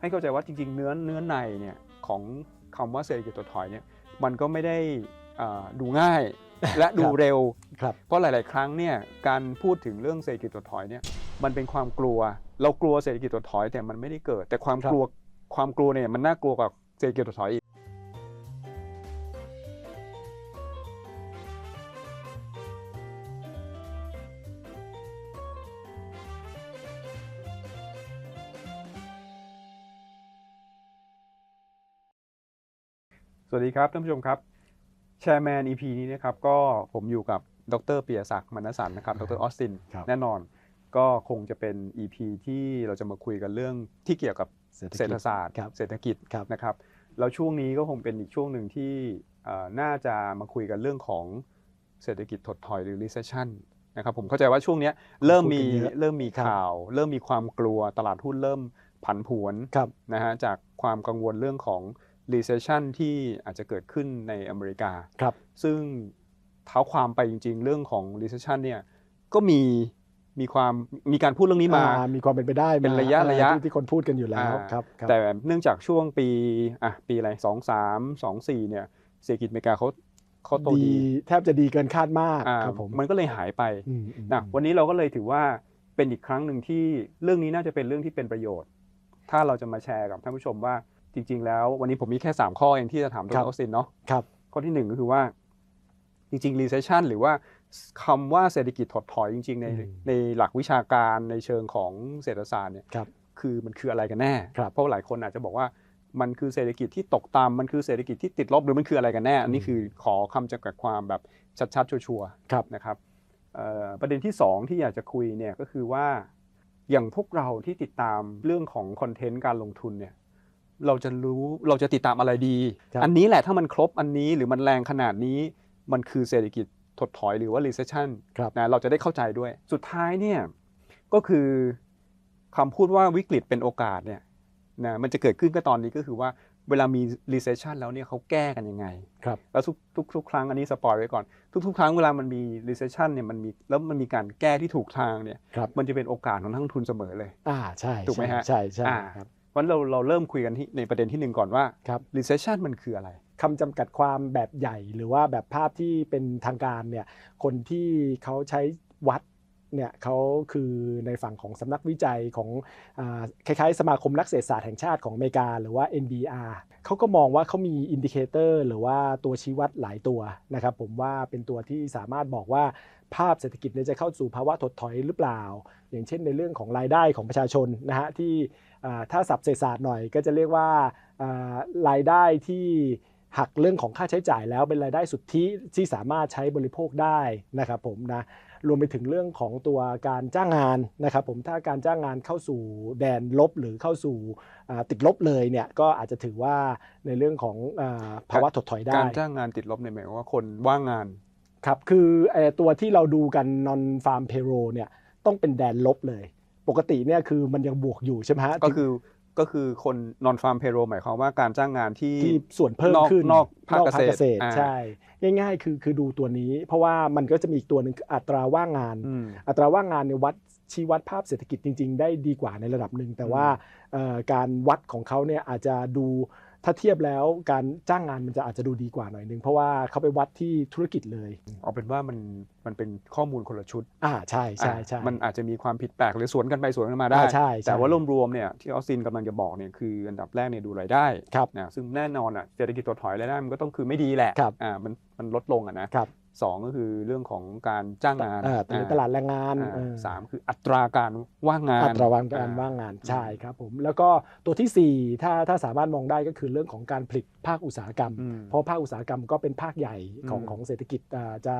ให้เข้าใจว่าจริง ๆ เนื้อเนื้อในเนี่ยของคำว่าเศรษฐกิจถดถอยเนี่ยมันก็ไม่ได้อ่าดูง่ายและดูเร็วครับเพราะหลาย ๆ ครั้งเนี่ยการพูดถึงเรื่องเศรษฐกิจถดถอยเนี่ยมันเป็นความกลัว เรากลัวเศรษฐกิจถดถอยแต่มันไม่ได้เกิด แต่ความครับกลัวความกลัวเนี่ยมันน่ากลัวกว่าเศรษฐกิจถดถอยอีก วัสดีครับท่านผู้ชมครับแชร์แมน EP นี้นะครับก็ผมอยู่กับดรเปียศักดิ์มณสันนะครับดรออสตินครับแน่นอน ก็คงจะเป็น EP ที่เราจะมาคุยกันเรื่องที่เกี่ยวกับเศรษฐเศรษกิฐจศาสตร์ครับเศรษฐกิจครับนะครับแล้วช่วงนี้ก็คงเป็นอีกช่วงหนึ่งที่เอ่อน่าจะมาคุยกันเรื่องของเศรษฐกิจถดถอยหรือ recession นะครับผมเข้าใจว่าช่วงเนี้ยเริ่มมีพูดกันเยอะเริ่มมีครับข่าว เริ่มมีความกลัวตลาดหุ้นเริ่มผันผวนครับนะฮะจากความกังวลเรื่องของ recession ที่อาจจะเกิดขึ้นในอเมริกาครับ ซึ่งเท้าความไปจริง ๆ เรื่องของ recession เนี่ยก็มีมีความมีการพูดเรื่องนี้มาอ่มีความเป็นไปได้เป็นมาระยะอ่าระยะที่ที่คนพูดกันอยู่แล้วอ่าครับครับ แต่เนื่องจากช่วงปีอะปีอะไรสองสามสองสี่เนี่ยเศรษฐกิจอเมริกาเขาเขาโตดีดีแทบจะดีเกินคาดมากอ่าครับผมมันก็เลยหายไปอืมอืมนะวันนี้เราก็เลยถือว่าเป็นอีกครั้งหนึ่งที่เรื่องนี้น่าจะเป็นเรื่องที่เป็นประโยชน์ ถ้าเราจะมาแชร์กับท่านผู้ชมว่า จริง ๆ แล้ววันนี้ผมมีแค่ 3 ข้อเองที่จะถามดรออสตินเนาะครับข้อที่หนึ่งก็คือว่าจริงๆ recession หรือว่าคำว่าเศรษฐกิจถดถอยจริง ๆ ในอืมในหลักวิชาการในเชิงของเศรษฐศาสตร์เนี่ยครับคือมันคืออะไรกันแน่ครับเพราะหลายคนอาจจะบอกว่ามันคือเศรษฐกิจที่ตกต่ำมันคือเศรษฐกิจที่ติดลบหรือมันคืออะไรกันแน่ อันนี้อืมคือขอคำจำกัดความแบบชัดๆ ชัวร์ครับๆนะครับเอ่อประเด็นที่สองที่อยากจะคุยเนี่ยก็คือว่าอย่างพวกเราที่ติดตามเรื่องของคอนเทนต์การลงทุนเนี่ย เราจะรู้เราจะติดตามอะไรดีครับอันนี้แหละถ้ามันครบอันนี้หรือมันแรงขนาดนี้มันคือเศรษฐกิจถดถอยหรือว่า recession ครับนะเราจะได้เข้าใจด้วย สุดท้ายเนี่ยก็คือคำพูดว่าวิกฤตเป็นโอกาสเนี่ยนะมันจะเกิดขึ้นก็ตอนนี้ก็คือว่าเวลามี recession แล้วเนี่ยเขาแก้กันยังไงครับแล้วทุกทุกทุกครั้งอันนี้สปอยไว้ก่อน ทุกๆครั้งเวลามันมี recession เนี่ยมันมีแล้วมันมีการแก้ที่ถูกทางเนี่ยครับมันจะเป็นโอกาสของนักลงทุนเสมอเลยอ่าใช่ถูกไหมฮะใช่ใช่อ่าครับ เพราะฉะนั้นเราเราเริ่มคุยกันที่ในประเด็นที่หนึ่งก่อนว่า ครับ recession มันคืออะไร คำจำกัดความแบบใหญ่หรือว่าแบบภาพที่เป็นทางการเนี่ยคนที่เขาใช้วัดเนี่ยเขาคือในฝั่งของสำนักวิจัยของอาคล้ายๆ สมาคมนักเศรษฐศาสตร์แห่งชาติของอเมริกา หรือว่า NBR เขาก็มองว่าเขามีอินดิเคเตอร์หรือว่าตัวชี้วัดหลายตัวนะครับผมว่าเป็นตัวที่สามารถบอกว่าภาพเศรษฐกิจเนี่ยจะเข้าสู่ภาวะถดถอยหรือเปล่า อย่างเช่นในเรื่องของรายได้ของประชาชนนะฮะที่ อ่าถ้าสับเศรษฐศาสตร์หน่อยก็จะเรียกว่าอ่ารายได้ที่หักเรื่องของค่าใช้จ่ายแล้วเป็นรายได้สุทธิที่สามารถใช้บริโภคได้นะครับผมนะรวมไปถึงเรื่องของตัวการจ้างงานนะครับผมถ้าการจ้างงานเข้าสู่แดนลบหรือเข้าสู่อ่าติดลบเลยเนี่ยก็อาจจะถือว่าในเรื่องของอาภาวะถดถอยได้ การจ้างงานติดลบเนี่ยหมายความว่าคนว่างงานครับคือไอ้ตัวที่เราดูกัน non farm payroll เนี่ยต้องเป็นแดนลบเลย ปกติเนี่ยคือมันยังบวกอยู่ใช่ไหมฮะ ก็คือก็คือคน non farm payroll หมายความว่าการจ้างงานที่ที่ส่วนเพิ่มนอกขึ้นนอกภาคเกษตรตรอ่าใช่ ง่ายๆ คือคือดูตัวนี้ เพราะว่ามันก็จะมีอีกตัวหนึ่งคืออัตราว่างงานอืมอัตราว่างงานในยวัดชี้วัดภาพเศรษฐกิจจริง ๆ ได้ดีกว่าในระดับหนึ่งแต่ว่าเอ่อการวัดของเขาเนี่ยอาจจะดู ถ้าเทียบแล้วการจ้างงานมันจะอาจจะดูดีกว่าหน่อยนึงเพราะว่าเขาไปวัดที่ธุรกิจเลยเอาเป็นว่ามันมันเป็นข้อมูลคนละชุด อ่าใช่ใช่ใช่อะมันอาจจะมีความผิดแปลกหรือสวนกันไปสวนกันมาได้อ่าใช่ใช่แต่ว่ารวมๆเนี่ยที่ออสตินกำลังจะบอกเนี่ยคืออันดับแรกเนี่ยดูรายได้ครับนะซึ่งแน่นอนอะเศรษฐกิจถดถอยรายได้มันก็ต้องคือไม่ดีแหละครับอ่ามันมันลดลงอะนะครับ สองก็คือเรื่องของการจ้างงานเอ่อตลาดตลาดแรงงานอ่าเออสามคืออัตราการว่างงานอัตราวันการว่างงานใช่ครับผมแล้วก็ตัวทีสี่ 4 ถ้าถ้าสามารถมองได้ก็คือเรื่องของการผลิตภาคอุตสาหกรรมอืมเพราะภาคอุตสาหกรรมก็เป็นภาคใหญ่ของอืมของเศรษฐกิจอ่าจะ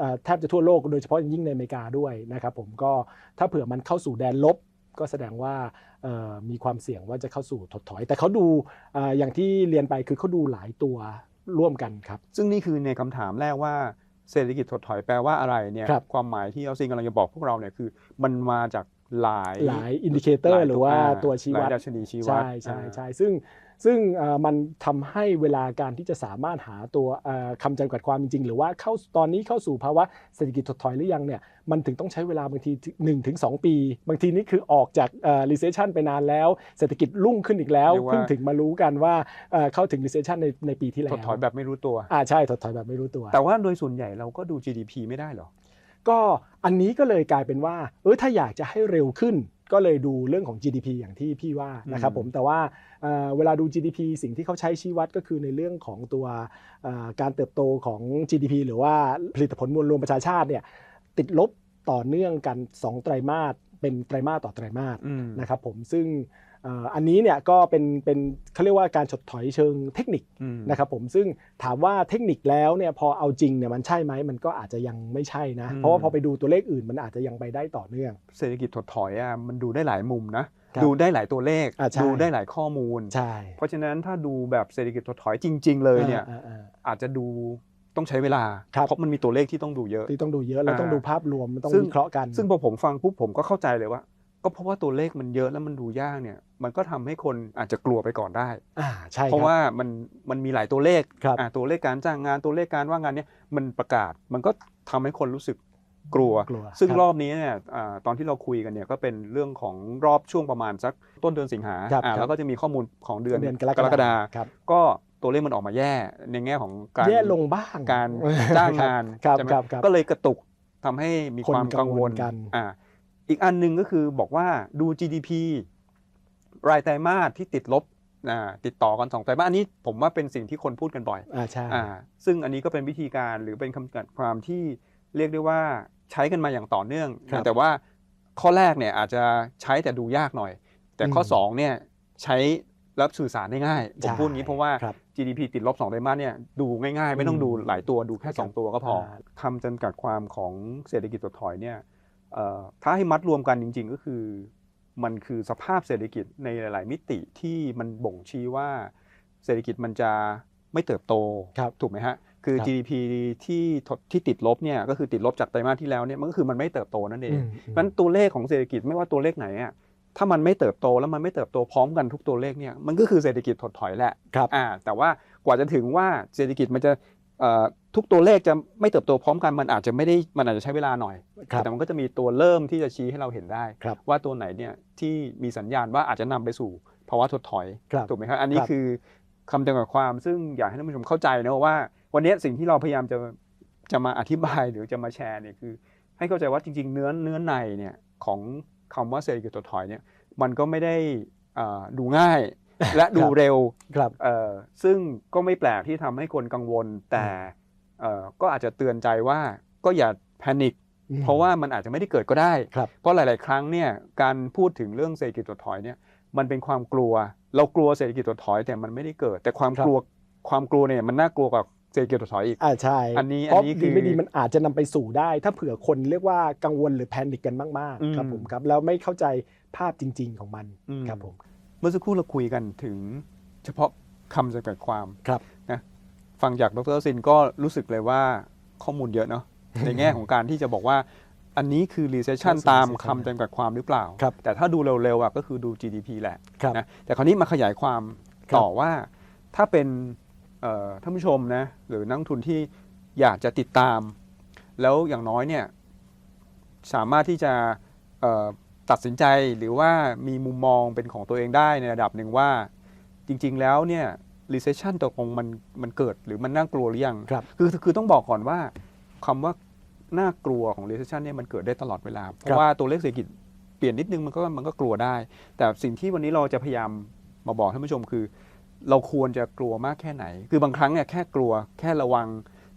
อ่าแทบจะทั่วโลกโดยเฉพาะอย่างยิ่งในอเมริกาด้วยนะครับผมก็ถ้าเผื่อมันเข้าสู่แดนลบก็แสดงว่าเอ่อมีความเสี่ยงว่าจะเข้าสู่ถดถอย แต่เขาดูอ่าอย่างที่เรียนไปคือเขาดูหลายตัวร่วมกันครับ ซึ่งนี่คือในคำถามแรกว่า เศรษฐกิจถดถอยแปลว่าอะไรเนี่ยครับ ความหมายที่ออสตินกำลังจะบอกพวกเราเนี่ยคือ มันมาจากหลายหลายอินดิเคเตอร์หรือว่าตัวชี้วัด หลายดัชนีชี้วัดใช่ใช่ใช่ซึ่ง ซึ่งเอ่อมันทำให้เวลาการที่จะสามารถหาตัวเอ่อคำจำกัดความจริงๆหรือว่าเข้าตอนนี้เข้าสู่ภาวะเศรษฐกิจถดถอยหรือยังเนี่ยมันถึงต้องใช้เวลาบางที1ถึง2ปี บางทีนี่คือออกจากเอ่อ recession ไปนานแล้ว เศรษฐกิจรุ่งขึ้นอีกแล้วเรียกว่าเพิ่งถึงมารู้กันว่าเอ่อเข้าถึง recession ในในปีที่แล้ถวดถอยแบบไม่รู้ตัวอ่าใช่ถดถอยแบบไม่รู้ตัว แต่ว่าโดยส่วนใหญ่เราก็ดู GDP ไม่ได้เหรอก็อันนี้ก็เลยกลายเป็นว่าเออถ้าอยากจะให้เร็วขึ้น ก็เลยดูเรื่องของ GDP อย่างที่พี่ว่านะครับอืมผมแต่ว่าเอ่อเวลาดู GDP สิ่งที่เขาใช้ชี้วัดก็คือในเรื่องของตัวเอ่อการเติบโตของ GDP หรือว่าผลิตผลมวลรวมประชาชาติเนี่ยติดลบต่อเนื่องกัน 2 ไตรมาสเป็นไตรมาสต่อไตรมาสอืมนะครับผมซึ่งเอ่ออันนี้เนี่ยก็เป็นเป็นเขาเรียกว่าการถดถอยเชิงเทคนิคอืมนะครับผมซึ่งถามว่าเทคนิคแล้วเนี่ยพอเอาจริงเนี่ยมันใช่ไหมมันก็อาจจะยังไม่ใช่นะอืมเพราะว่าพอไปดูตัวเลขอื่นมันอาจจะยังไปได้ต่อเนื่อง เศรษฐกิจถดถอยอะมันดูได้หลายมุมนะครับดูได้หลายตัวเลขอ่าใช่ดูได้หลายข้อมูลใช่เพราะฉะนั้นถ้าดูแบบเศรษฐกิจถดถอยจริง ๆ เลยเนี่ยอ่าอ่าอาจจะดูต้องใช้เวลาครับเพราะมันมีตัวเลขที่ต้องดูเยอะที่ต้องดูเยอะแล้วอ่าต้องดูภาพรวมมันต้องซึ่งวิเคราะห์กัน ซึ่งพอผมฟังปุ๊บผมก็เข้าใจเลยว่า ก็เพราะว่าตัวเลขมันเยอะแล้วมันดูยากเนี่ย มันก็ทำให้คนอาจจะกลัวไปก่อนได้อ่าใช่เพราะคบว่ามันมันมีหลายตัวเลขครับอ่าตัวเลขการจ้างงานตัวเลขการว่างงานเนี่ยมันประกาศมันก็ทำให้คนรู้สึกกลัวกลัวซึ่งคบรอบนี้เนี่ยอ่าตอนที่เราคุยกันเนี่ยก็เป็นเรื่องของรอบช่วงประมาณสักต้นเดือนสิงหาครับอ่าครับแล้วก็จะมีข้อมูลของเดือนเดือนกรกรกฎาครับก็ตัวเลขมันออกมาแย่ในแง่ของการแย่ลงบ้างการจ้างงานครับใช่ไหมครับครับก็เลยกระตุกทำให้มีคนความกังวลกังวลกันอ่า อีกอันหนึ่งก็คือบอกว่าดู GDP รายไตรมาสที่ติดลบอ่าติดต่อกันสองไตรมาสอันนี้ผมว่าเป็นสิ่งที่คนพูดกันบ่อยอ่าใช่อ่าซึ่งอันนี้ก็เป็นวิธีการหรือเป็นคำจำกัดความที่เรียกได้ว่าใช้กันมาอย่างต่อเนื่องครับแต่ว่าข้อแรกเนี่ยอาจจะใช้แต่ดูยากหน่อย แต่ข้ออืมสองเนี่ยใช้รับสื่อสารได้ง่ายผมใช่พูดอย่างนี้เพราะว่าครับ GDP ติดลบ2ไตรมาสเนี่ยดูง่ายๆ ไม่ต้องอืมดูหลายตัวดูแค่ 2 ตัวก็พออ่าคำจำกัดความของเศรษฐกิจถดถอยเนี่ยเอ่อ ถ้าให้มัดรวมกันจริง ๆ ก็คือ มันคือสภาพเศรษฐกิจในหลาย ๆ มิติที่มันบ่งชี้ว่าเศรษฐกิจมันจะไม่เติบโตครับถูกไหมฮะคือครับ GDP ที่ถดที่ติดลบเนี่ยก็คือติดลบจากไตรมาสที่แล้วเนี่ยมันก็คือมันไม่เติบโตนั่นเองอืมเพราะฉะนั้นตัวเลขของเศรษฐกิจไม่ว่าตัวเลขไหนอะถ้ามันไม่เติบโตแล้วมันไม่เติบโตพร้อมกันทุกตัวเลขเนี่ยมันก็คือเศรษฐกิจถดถอยแหละครับอ่าแต่ว่ากว่าจะถึงว่าเศรษฐกิจมันจะเอ่อ ทุกตัวเลขจะไม่เติบโตพร้อมกันมันอาจจะไม่ได้มันอาจจะใช้เวลาหน่อย ครับแต่มันก็จะมีตัวเริ่มที่จะชี้ให้เราเห็นได้ ครับว่าตัวไหนเนี่ยที่มีสัญญาณว่าอาจจะนำไปสู่ภาวะถดถอยครับถูกไหมครับ อันนี้ครับ คือคำจำกัดความซึ่งอยากให้ท่านผู้ชมเข้าใจนะว่า วันนี้สิ่งที่เราพยายามจะจะมาอธิบายหรือจะมาแชร์เนี่ยคือ ให้เข้าใจว่าจริง ๆ เนื้อเนื้อในเนี่ยของคำว่าเศรษฐกิจถดถอยเนี่ยมันก็ไม่ได้เอ่อดูง่ายและดูครับ เร็ว ครับ เอ่อซึ่งก็ไม่แปลกที่ทำให้คนกังวลแต่เอ่อ ก็อาจจะเตือนใจว่าก็อย่าแพนิคอืมเพราะว่ามันอาจจะไม่ได้เกิดก็ได้ครับเพราะหลาย ๆ ครั้งเนี่ยการพูดถึงเรื่องเศรษฐกิจถดถอยเนี่ยมันเป็นความกลัว เรากลัวเศรษฐกิจถดถอยแต่มันไม่ได้เกิด แต่ความครับกลัวความกลัวเนี่ยมันน่ากลัวกว่าเศรษฐกิจถดถอยอีกอ่าใช่อันนี้เพราะอันนี้คืดีอไม่ดีมันอาจจะนำไปสู่ได้ ถ้าเผื่อคนเรียกว่ากังวลหรือแพนิคกันมากอืมๆครับผมครับแล้วไม่เข้าใจภาพจริง ๆ ของมันอืมครับผมเมื่อสักครู่เราคุยกันถึงเฉพาะคำจำกัดความครับนะ ฟังจากดรซินก็รู้สึกเลยว่าข้อมูลเยอะเนาะในแง่ของการที่จะบอกว่าอันนี้คือ recession เข้าสู่ตาม recession คำจำกัดความหรือเปล่าครับแต่ถ้าดูเร็วๆอะก็คือดู GDP แหละครับนะแต่คราวนี้มาขยายความครับต่อว่าถ้าเป็นเอ่อท่านผู้ชมนะหรือนักลงทุนที่อยากจะติดตาม แล้วอย่างน้อยเนี่ยสามารถที่จะเอ่อตัดสินใจหรือว่ามีมุมมองเป็นของตัวเองได้ในระดับหนึ่งว่าจริง ๆ แล้วเนี่ย recession ตกลงมันมันเกิดหรือมันน่ากลัวหรือยังครับคือคือต้องบอกก่อนว่าคำว่าน่ากลัวของ recession เนี่ยมันเกิดได้ตลอดเวลา เพครัราะบว่าตัวเลขเศรษฐกิจเปลี่ยนนิดนึงมันก็มันก็กลัวได้ แต่สิ่งที่วันนี้เราจะพยายามมาบอกท่านผู้ชมคือ เราควรจะกลัวมากแค่ไหน คือบางครั้งเนี่ยแค่กลัวแค่ระวัง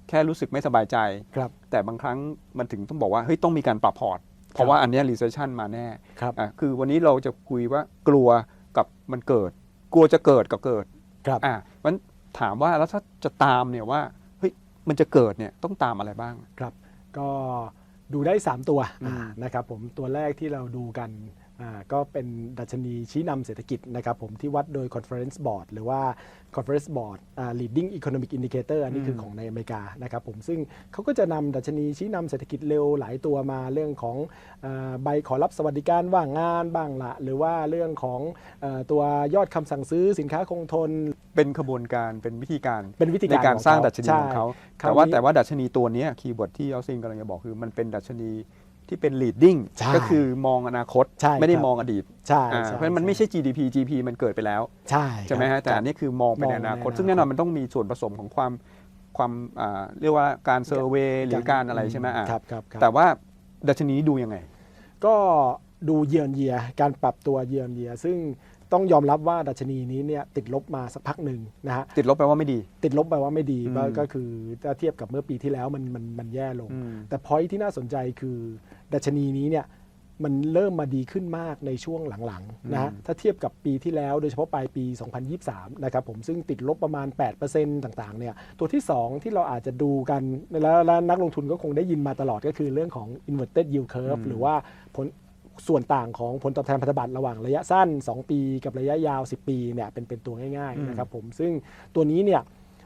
แค่รู้สึกไม่สบายใจครับแต่บางครั้งมันถึงต้องบอกว่าเฮ้ยต้องมีการปรับพอร์ตเพราะว่าอันเนี้ย recession มาแน่ครับอะคือวันนี้เราจะคุยว่ากลัวกับมันเกิด กลัวจะเกิดกับเกิด ครับ อะมันถามว่าแล้วถ้าจะตามเนี่ยว่าเฮ้ยมันจะเกิดเนี่ยต้องตามอะไรบ้าง ครับ ก็ดูได้ 3 ตัวอืมนะครับผมตัวแรกที่เราดูกันอ่า ก็เป็นดัชนีชี้นำเศรษฐกิจนะครับผมที่วัดโดย Conference Board หรือว่า Conference Board อ่า Leading Economic Indicator อันนี้คือของในอเมริกานะครับผมซึ่งเขาก็จะนำดัชนีชี้นำเศรษฐกิจเร็วหลายตัวมาเรื่องของอาใบขอรับสวัสดิการว่างงานบ้างละหรือว่าเรื่องของเออตัวยอดคำสั่งซื้อสินค้าคงทน เป็นขบวนการเป็นวิธีการเป็นวิธีในการการของสร้างเขาดัชนีของเขาใช่แต่ว่าคราวนี้แต่ว่าดัชนีตัวเนี้คีย์เวิร์ดที่ออสซินกำลังจะบอกคือมันเป็นดัชนี ที่เป็น leading ใช่ก็คือมองอนาคต ใช่ไม่ได้ครับ มองอดีตใช่อ่าใช่เพราะฉะนั้นมันไม่ใช่ GDP GDP มันเกิดไปแล้ว ใช่ใช่ไหมครัฮะบ แต่อันนี้คือมองไปในอนาคตมองในอนาคตซึ่งแน่นอนมันต้องมีส่วนผสมของความความอ่าเรียกว่าการเซอร์เวยหรือการอะไรใช่ไหมอะครับครับครับ แต่ว่าดัชนีนี้ดูยังไง ก็ดูเยือนเยียการปรับตัวเยือนเยียซึ่ง ต้องยอมรับว่าดัชนีนี้เนี่ยติดลบมาสักพักหนึ่งนะฮะติดลบแปลว่าไม่ดี ติดลบแปลว่าไม่ดีอืมก็ก็คือถ้าเทียบกับเมื่อปีที่แล้วมันมันมันแย่ลงอืมแต่พอยที่น่าสนใจคือดัชนีนี้เนี่ยมันเริ่มมาดีขึ้นมากในช่วงหลังๆนะฮะอืมถ้าเทียบกับปีที่แล้วโดยเฉพาะปลายปี 2023 นะครับผมซึ่งติดลบประมาณ 8%ต่างๆเนี่ยตัวที่ 2 ที่เราอาจจะดูกันแล้วแล้วนักลงทุนก็คงได้ยินมาตลอดก็คือเรื่องของ inverted yield curve หรือว่าผล ส่วนต่างของผลตอบแทนพันธบัตรระหว่างระยะสั้น 2 ปีกับระยะยาว 10 ปีเนี่ยเป็นเป็นตัวง่ายอืมๆนะครับผมซึ่งตัวนี้เนี่ย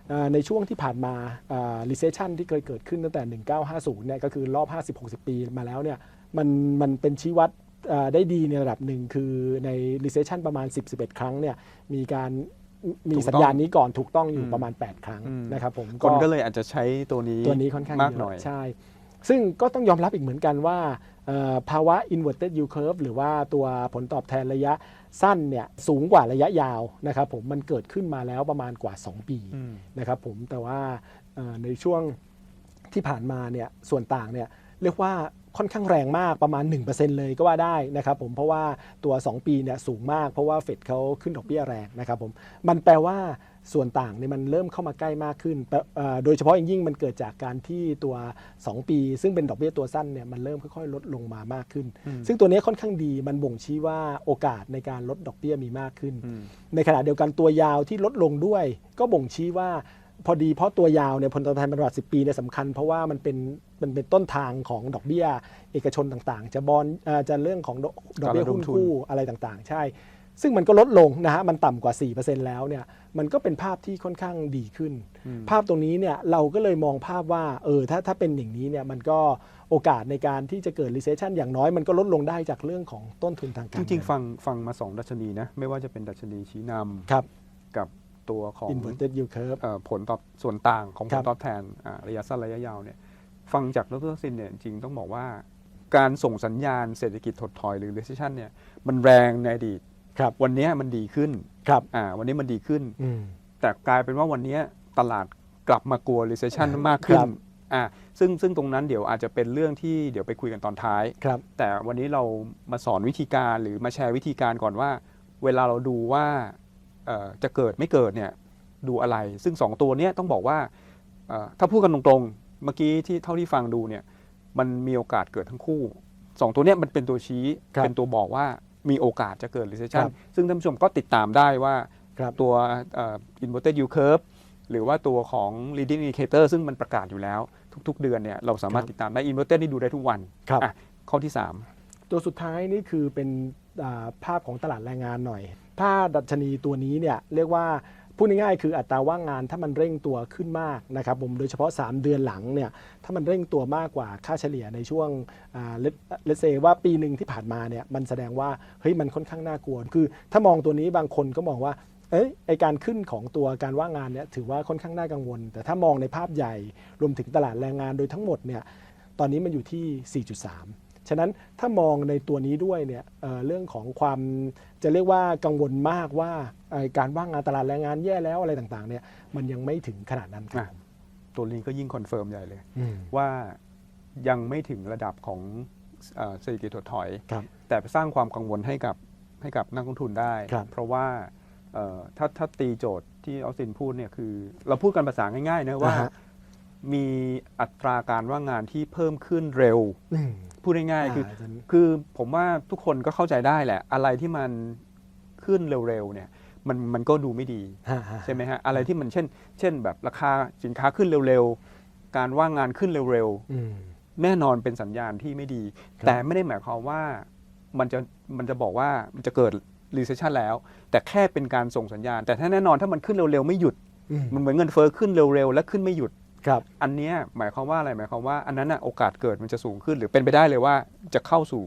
เอ่อในช่วงที่ผ่านมาอ่า recession ที่เคยเกิดขึ้นตั้งแต่ 1950 เนี่ยก็คือรอบ 50-60 ปีมาแล้วเนี่ยมันมันเป็นชี้วัดอ่าได้ดีในระดับหนึ่งคือใน recession ประมาณ 10-11 ครั้งเนี่ยมีการมีถูกต้องสัญญาณนี้ก่อนถูกต้องอยู่อืมประมาณ 8 ครั้งอืมนะครับผมคนก็เลยอาจจะใช้ตัวนี้ตัวนี้ค่อนข้างมากเยหน่อยอะใช่ ซึ่งก็ต้องยอมรับอีกเหมือนกันว่าเอ่อ ภาวะ inverted yield curve หรือว่าตัวผลตอบแทนระยะสั้นเนี่ยสูงกว่าระยะยาวนะครับผมมันเกิดขึ้นมาแล้วประมาณกว่า 2 ปีอืมนะครับผมแต่ว่าเอ่อในช่วงที่ผ่านมาเนี่ยส่วนต่างเนี่ยเรียกว่าค่อนข้างแรงมากประมาณ 1%เลยก็ว่าได้นะครับผมเพราะว่าตัว 2 ปีเนี่ยสูงมากเพราะว่าเฟดเขาขึ้นดอกเบี้ยแรงนะครับผมมันแปลว่า ส่วนต่างเนี่ยมันเริ่มเข้ามาใกล้มากขึ้นแต่เอ่อโดยเฉพาะอย่างยิ่งมันเกิดจากการที่ตัว 2 ปี ซึ่งเป็นดอกเบี้ยตัวสั้นเนี่ยมันเริ่มค่อยๆ ลดลงมามากขึ้นอืมซึ่งตัวนี้ค่อนข้างดีมันบ่งชี้ว่าโอกาสในการลดดอกเบี้ยมีมากขึ้นอืมในขณะเดียวกันตัวยาวที่ลดลงด้วย ก็บ่งชี้ว่าพอดีเพราะตัวยาวเนี่ยผลตอบแทนพันธบัตร10 ปีเนี่ยสำคัญ เพราะว่ามันเป็นมันเป็นต้นทางของดอกเบี้ย เอกชนต่างๆ จะบอลเอ่อจะเรื่องของดอกดอกเบี้ยการระดหุ้มนทุนกู้อะไรต่างๆ ใช่ ซึ่งมันก็ลดลงนะฮะมันต่ำกว่า 4%แล้วเนี่ยมันก็เป็นภาพที่ค่อนข้างดีขึ้นอืมภาพตรงนี้เนี่ยเราก็เลยมองภาพว่าเออถ้าถ้าเป็นอย่างนี้เนี่ยมันก็โอกาสในการที่จะเกิด recession อย่างน้อยมันก็ลดลงได้จากเรื่องของต้นทุนทางการจริงเนๆฟังฟังมาสองดัชนีนะไม่ว่าจะเป็นดัชนีชี้นครับำกับตัวของ inverted yield curve เอ่อผลตอบส่วนต่างของผครัลบตอบแทนอ่าระยะสั้นระยะยาวเนี่ยฟังจากดรซินเนี่ยจริงๆต้องบอกว่าการส่งสัญญาณเศรษฐกิจถดถอยหรือ recession เนี่ยมันแรงในอดีต ครับวันเนี้ยมันดีขึ้นครับอ่าวันนี้มันดีขึ้น อืม แต่กลายเป็นว่าวันเนี้ยตลาดกลับมากลัว recession อ่ามมากขึ้คนรับ อ่าซึ่งซึ่งตรงนั้นเดี๋ยวอาจจะเป็นเรื่องที่เดี๋ยวไปคุยกันตอนท้าย ครับ แต่วันนี้เรามาสอนวิธีการหรือมาแชร์วิธีการก่อนว่า เวลาเราดูว่าเอ่อจะเกิดไม่เกิดเนี่ยดูอะไร ซึ่งสองตัวเนี้ยต้องบอกว่าเอ่อถ้าพูดกันตรงๆ เมื่อกี้ที่เท่าที่ฟังดูเนี่ยมันมีโอกาสเกิดทั้งคู่สองตัวเนี้ยมันเป็นตัวชี้ครับ เป็นตัวบอกว่า มีโอกาสจะเกิด recession ครับซึ่งท่านผู้ชมก็ติดตามได้ว่าครับตัวเอ่อ inverted yield curve หรือว่าตัวของ leading indicator ซึ่งมันประกาศอยู่แล้ว ทุก ๆ เดือนเนี่ยเราสามารถครับติดตามได้ inverted นี่ดูได้ทุกวันครับ อะข้อที่ 3 ตัวสุดท้ายนี่คือเป็นอ่าภาพของตลาดแรงงานหน่อย ถ้าดัชนีตัวนี้เนี่ยเรียกว่า พูดง่ายๆคืออัตราว่างงานถ้ามันเร่งตัวขึ้นมากนะครับผมโดยเฉพาะ 3 เดือนหลังเนี่ยถ้ามันเร่งตัวมากกว่าค่าเฉลี่ยในช่วงเลเซว่าปีหนึ่งที่ผ่านมาเนี่ยมันแสดงว่าเฮ้ยมันค่อนข้างน่ากลัว คือ ถ้ามองตัวนี้บางคนก็มองว่าเอ้ยไอการขึ้นของตัวการว่างงานเนี่ยถือว่าค่อนข้างน่ากังวล แต่ถ้ามองในภาพใหญ่รวมถึงตลาดแรงงานโดยทั้งหมดเนี่ยตอนนี้มันอยู่ที่ 4.3 ฉะนั้นถ้ามองในตัวนี้ด้วยเนี่ยเอ่อเรื่องของความจะเรียกว่ากังวลมากว่าเอ่อการว่างงานตลาดแรงงานแย่แล้วอะไรต่างๆเนี่ยมันยังไม่ถึงขนาดนั้นครับอะตัวนี้ก็ยิ่งคอนเฟิร์มใหญ่เลยอืมว่ายังไม่ถึงระดับของเอ่อเศรษฐกิจถดถอยครับแต่สร้างความกังวลให้กับให้กับนักลงทุนได้ครับเพราะว่าเอ่อถ้าถ้าตีโจทย์ที่ออสตินพูดเนี่ยคือ เราพูดกันภาษาง่ายๆนะว่าอ่าฮะมีอัตราการว่างงานที่เพิ่มขึ้นเร็วอืม พูดง่ายๆคืออาจจะคือผมว่าทุกคนก็เข้าใจได้แหละ อะไรที่มันขึ้นเร็วๆเนี่ยมันมันก็ดูไม่ดีฮะฮะใช่ไหมฮะอะไรที่มันเช่น เช่นแบบราคาสินค้าขึ้นเร็วๆ การว่างงานขึ้นเร็วอืมๆแน่นอนเป็นสัญญาณที่ไม่ดีครับแต่ไม่ได้หมายความว่ามันจะมันจะบอกว่ามันจะเกิด recession แล้ว แต่แค่เป็นการส่งสัญญาณ แต่ถ้าแน่นอนถ้ามันขึ้นเร็วๆ ไม่หยุดอืมมันเหมือนเงินเฟ้อขึ้นเร็วๆ และขึ้นไม่หยุด ครับ อันเนี้ยหมายความว่าอะไรหมายความว่าอันนั้นน่ะโอกาสเกิดมันจะสูงขึ้น หรือเป็นไปได้เลยว่าจะเข้าสู่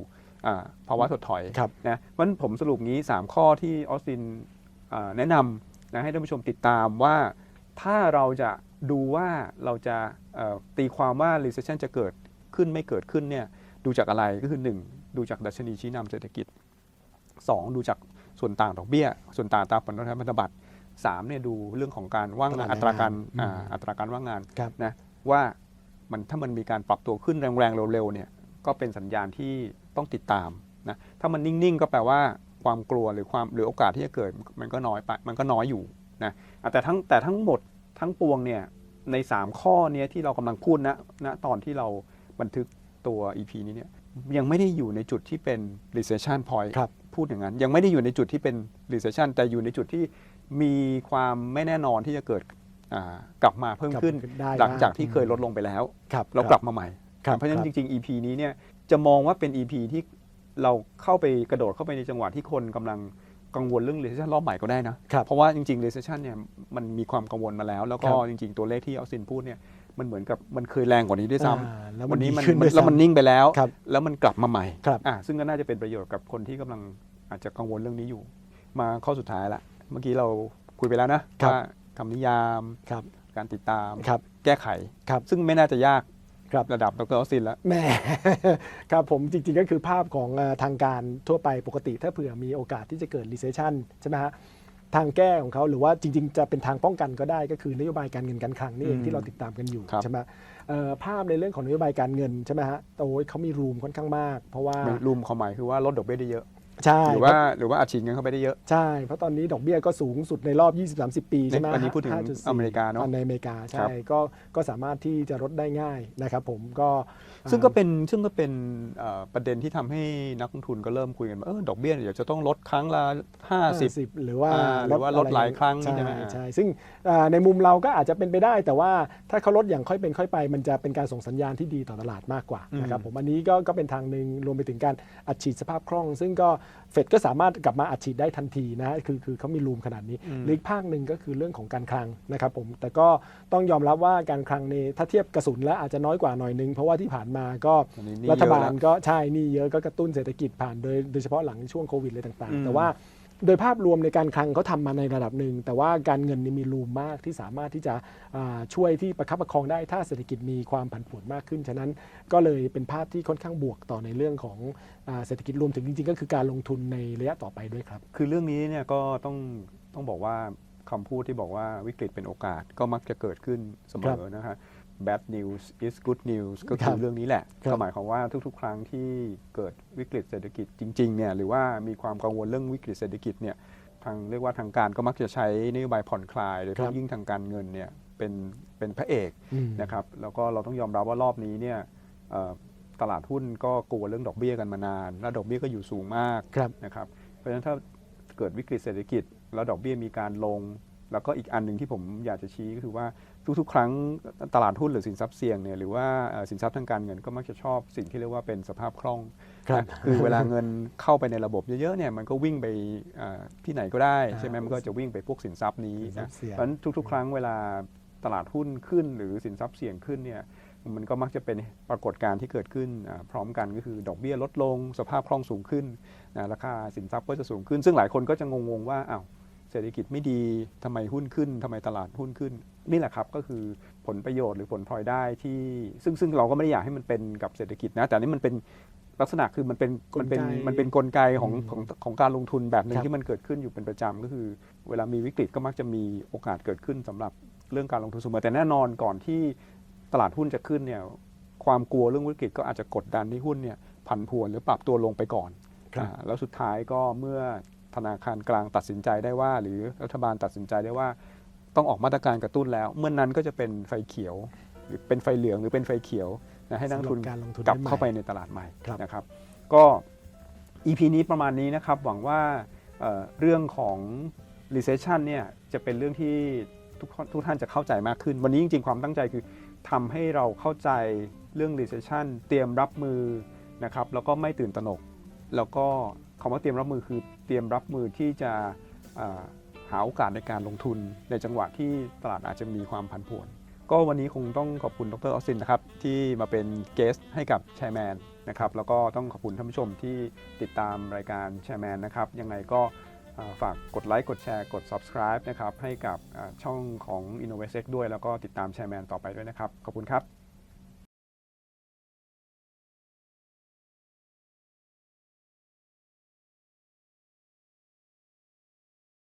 อ่าภาวะถดถอยครับ นะเพราะฉะนั้นผมสรุปงี้ 3 ข้อที่ออสตินอ่าแนะนำนะให้ท่านผู้ชมติดตามว่าถ้าเราจะดูว่าเราจะเอ่อตีความว่า recession จะเกิดขึ้นไม่เกิดขึ้นเนี่ยดูจากอะไรก็คือ 1 ดูจากดัชนีชี้นำเศรษฐกิจ 2 ดูจากส่วนต่างดอกเบี้ย ส่วนต่างตามผลตอบแทนพันธบัตร 3เนี่ยดูเรื่องของการว่างงานตอัลาดตราการแรงงานอ่าอืมอัตราการว่างงานครับนะว่ามันถ้ามันมีการปรับตัวขึ้นแรงๆเร็วๆเนี่ยก็เป็นสัญญาณที่ต้องติดตามนะถ้ามันนิ่งๆก็แปลว่าความกลัวหรือความหรือโอกาสที่จะเกิดมันก็น้อยไปมันก็น้อยอยู่นะอะแต่ทั้งแต่ทั้งหมดทั้งปวงเนี่ยใน 3 ข้อเนี้ยที่เรากำลังพูดนะณตอนที่เราบันทึกตัว EP นี้เนี่ยยังไม่ได้อยู่ในจุดที่เป็น recession point ครับพูดอย่างนั้น ยังไม่ได้อยู่ในจุดที่เป็น recession แต่อยู่ในจุดที่ มีความไม่แน่นอนที่จะเกิดอ่ากลับมาเพิ่มขึ้น กลับมาขึ้นได้หลังจากบ้างที่เคยลดลงไปแล้ว ครับเรากลับมาใหม่ ครับเพราะฉะนั้นคจบริง ๆ EP นี้เนี่ยจะมองว่าเป็น EP ที่เราเข้าไปกระโดดเข้าไปในจังหวะที่คนกำลังกังวลเรื่อง recession รอบใหม่ก็ได้นะ ครับเพราะว่าจริง ๆ recession เนี่ยมันมีความกังวลมาแล้ว แล้วก็ครับ จริง ๆ ตัวเลขที่ออสตินพูดเนี่ยมันเหมือนกับมันเคยแรงกว่านี้ด้วยซ้อ่าแล้วำมัวันนนี้ดีมันขึ้นมันด้วยแล้วมันซ้ำ นิ่งไปแล้ว ครับแล้วมันกลับมาใหม่ครับ อะซึ่งก็น่าจะเป็นประโยชน์กับคนที่กำลังอาจจะกังวลเรื่องนี้อยู่ มาข้อสุดท้ายละ เมื่อกี้เราคุยไปแล้วนะครับ ว่าคำนิยามครับ การติดตามครับ แก้ไข ครับ ซึ่งไม่น่าจะยากครับ ระดับดรออสตินแล้ว แหม่ ครับผมจริงๆก็คือภาพของเอ่อทางการทั่วไปปกติ ถ้าเผื่อมีโอกาสที่จะเกิด recession ใช่ไหมฮะทางแก้ของเขาหรือว่าจริง ๆ จะเป็นทางป้องกันก็ได้ก็คือนโยบายการเงินการคลังนี่เองอืมที่เราติดตามกันอยู่ครับ ใช่ไหมเอ่อภาพในเรื่องของนโยบายการเงินใช่ไหมฮะโอ้ยเขามีรูมค่อนข้างมาก เพราะว่า รูมความหมายคือว่าลดดอกเบี้ยได้เยอะ ใช่หรือว่าหรือว่าอัดฉีดเงินเข้าไปได้เยอะ ใช่ เพราะตอนนี้ดอกเบี้ยก็สูงสุดในรอบ 20-30 ปีใช่ไหมอันนี้พูดถึง5.4อเมริกาเนอะในอเมริกาครัใช่บก็ก็สามารถที่จะลดได้ง่ายนะครับผมก็ซึ่งก็เป็นซึ่งก็เป็นเอ่อประเด็นที่ทำให้นักลงทุนก็เริ่มคุยกันว่าเออดอกเบี้ยเดี๋ยวจะต้องลดครั้งละ 50 50หรือว่าอ่าหรือว่าลดหลายครั้งใช่ไหมใช่ซึ่งอ่าในมุมเราก็อาจจะเป็นไปได้ แต่ว่าถ้าเขาลดอย่างค่อยเป็นค่อยไป มันจะเป็นการส่งสัญญาณที่ดีต่อตลาดมากกว่าอืมนะครับผมอันนี้ก็ก็เป็นทางหนึ่งรวมไปถึงการอัดฉีดสภาพคล่อง ซึ่งก็เฟดก็สามารถกลับมาอัดฉีดได้ทันทีนะคือคือเขามีรูมขนาดนี้อืมหรืออีกภาคหนึ่งก็คือเรื่องของการคลังนะครับผมแต่ก็ต้องยอมรับว่าการคลังในถ้าเทียบกระสุนแล้วอาจจะน้อยกว่าหน่อยนึงเพราะว่าที่ผ่านมาก็อันนี้นี่รัฐบาเยลอะแล้วก็ใช่หนี่เยอะก็กระตุ้นเศรษฐกิจผ่านโดยโดยเฉพาะหลังช่วงโควิดเลยต่างอืมๆแต่ว่าโดยภาพรวมในการคลังเขาทำมาในระดับหนึ่ง แต่ว่าการเงินนี่มีรูมมากที่สามารถที่จะอ่าช่วยที่ประคับประคองได้ถ้าเศรษฐกิจมีความผันผวนมากขึ้น ฉะนั้นก็เลยเป็นภาพที่ค่อนข้างบวกต่อในเรื่องของอาเศรษฐกิจรวมถึงจริง ๆ ก็คือการลงทุนในระยะต่อไปด้วยครับ คือเรื่องนี้เนี่ยก็ต้องต้องบอกว่าคำพูดที่บอกว่าวิกฤตเป็นโอกาสก็มักจะเกิดขึ้นเสมอนะฮะ bad news is good news ก็คคืรัอบเรื่องนี้แหละครับก็หมายความว่าทุกๆ ครั้งที่เกิดวิกฤตเศรษฐกิจจริงๆเนี่ยหรือว่ามีความกังวลเรื่องวิกฤตเศรษฐกิจเนี่ยทางเรียกว่าทางการก็มักจะใช้นโยบายผ่อนคลายโดยเฉครัพาะบยิ่งทางการเงินเนี่ยเป็นเป็นพระเอกอืมนะครับแล้วก็เราต้องยอมรับว่ารอบนี้เนี่ยเอ่อตลาดหุ้นก็กลัวเรื่องดอกเบี้ยกันมานาน และดอกเบี้ยก็อยู่สูงมากครับนะครับเพราะฉะนั้นถ้าเกิดวิกฤตเศรษฐกิจ แล้วดอกเบี้ยมีการลง แล้วก็อีกอันหนึ่งที่ผมอยากจะชี้ก็คือว่าทุกๆ ครั้งตลาดหุ้นหรือสินทรัพย์เสี่ยงเนี่ยหรือว่าเอ่อสินทรัพย์ทางการเงินก็มักจะชอบสิ่งที่เรียกว่าเป็นสภาพคล่องครับนะคือเวลาเงินเข้าไปในระบบเยอะๆเนี่ยมันก็วิ่งไปเอ่อที่ไหนก็ได้ใช่ไหมอ่ามัมันก็จะวิ่งไปพวกสินทรัพย์นี้สินทรันะพย์เสี่ยงเพราะฉะนั้นทุก ๆ ครั้งเวลาตลาดหุ้นขึ้น หรือสินทรัพย์เสี่ยงขึ้นเนี่ยมันก็มักจะเป็นปรากฏการณ์ที่เกิดขึ้นอ่าพร้อมกันก็คือดอกเบี้ยลดลง สภาพคล่องสูงขึ้นนะราคาสินทรัพย์ก็จะสูงขึ้น ซึ่งหลายคนก็จะงงๆว่าอ้าว เศรษฐกิจไม่ดีทำไมหุ้นขึ้นทำไมตลาดหุ้นขึ้น นี่แหละครับก็คือผลประโยชน์หรือผลพลอยได้ที่ ซึ่งซึ่งเราก็ไม่ได้อยากให้มันเป็นกับเศรษฐกิจนะ แต่อันนี่มันเป็นลักษณะคือมันเป็นมันเป็นกลไกมันเป็นกลไกของอืมของของการลงทุนแบบหนึ่คงรับที่มันเกิดขึ้นอยู่เป็นประจำก็คือ เวลามีวิกฤตก็มักจะมีโอกาสเกิดขึ้นสำหรับเรื่องการลงทุนเสมอแต่แน่นอนก่อนที่ตลาดหุ้นจะขึ้นเนี่ยความกลัวเรื่องวิกฤตก็อาจจะกดดันให้หุ้นเนี่ยผันผวนหรือปรับตัวลงไปก่อนครับอ่าแล้วสุดท้ายก็เมื่อ ธนาคารกลางตัดสินใจได้ว่า หรือรัฐบาลตัดสินใจได้ว่า ต้องออกมาตรการกระตุ้นแล้ว เมื่อนนั้นก็จะเป็นไฟเขียว หรือเป็นไฟเหลืองหรือเป็นไฟเขียวนะให้นักลงทุนสำหรับการลงทุนกลับได้ใหม่เข้าไปในตลาดใหม่ครับนะครับ ก็ EP นี้ประมาณนี้นะครับ หวังว่าเอ่อเรื่องของ recession เนี่ยจะเป็นเรื่องที่ทุกคนทุกท่านจะเข้าใจมากขึ้น วันนี้จริงๆ ความตั้งใจคือทำให้เราเข้าใจเรื่อง recession เตรียมรับมือนะครับ แล้วก็ไม่ตื่นตระหนก แล้วก็ คำว่าเตรียมรับมือคือเตรียมรับมือที่จะหาโอกาสในการลงทุนในจังหวะที่ตลาดอาจจะมีความผันผวน ก็วันนี้คงต้องขอบคุณดรออสซินนะครับที่มาเป็นเกสให้กับแชร์แมนนะครับแล้วก็ต้องขอบคุณท่านผู้ชมที่ติดตามรายการแชร์แมนนะครับยังไงก็ฝากกดไลค์กดแชร์กด subscribe นะครับให้กับช่องของ i n n o v a t e ด้วย แล้วก็ติดตามแชร์แมนต่อไปด้วยนะครับ ขอบคุณครับ